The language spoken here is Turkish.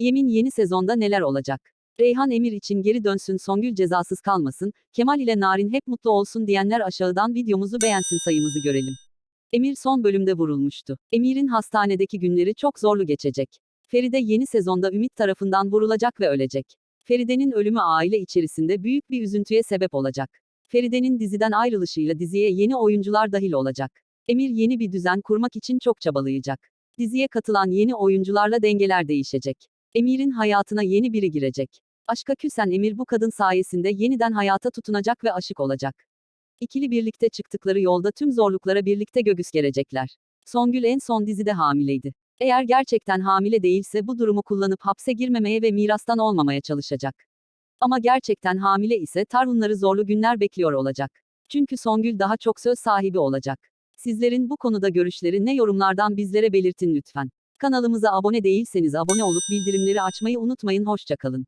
Yemin yeni sezonda neler olacak? Reyhan Emir için geri dönsün Songül cezasız kalmasın, Kemal ile Narin hep mutlu olsun diyenler aşağıdan videomuzu beğensin sayımızı görelim. Emir son bölümde vurulmuştu. Emir'in hastanedeki günleri çok zorlu geçecek. Feride yeni sezonda Ümit tarafından vurulacak ve ölecek. Feride'nin ölümü aile içerisinde büyük bir üzüntüye sebep olacak. Feride'nin diziden ayrılışıyla diziye yeni oyuncular dahil olacak. Emir yeni bir düzen kurmak için çok çabalayacak. Diziye katılan yeni oyuncularla dengeler değişecek. Emir'in hayatına yeni biri girecek. Aşka küsen Emir bu kadın sayesinde yeniden hayata tutunacak ve aşık olacak. İkili birlikte çıktıkları yolda tüm zorluklara birlikte göğüs gerecekler. Songül en son dizide hamileydi. Eğer gerçekten hamile değilse bu durumu kullanıp hapse girmemeye ve mirastan olmamaya çalışacak. Ama gerçekten hamile ise Tarhunları zorlu günler bekliyor olacak. Çünkü Songül daha çok söz sahibi olacak. Sizlerin bu konuda görüşleri ne yorumlardan bizlere belirtin lütfen. Kanalımıza abone değilseniz abone olup bildirimleri açmayı unutmayın. Hoşçakalın.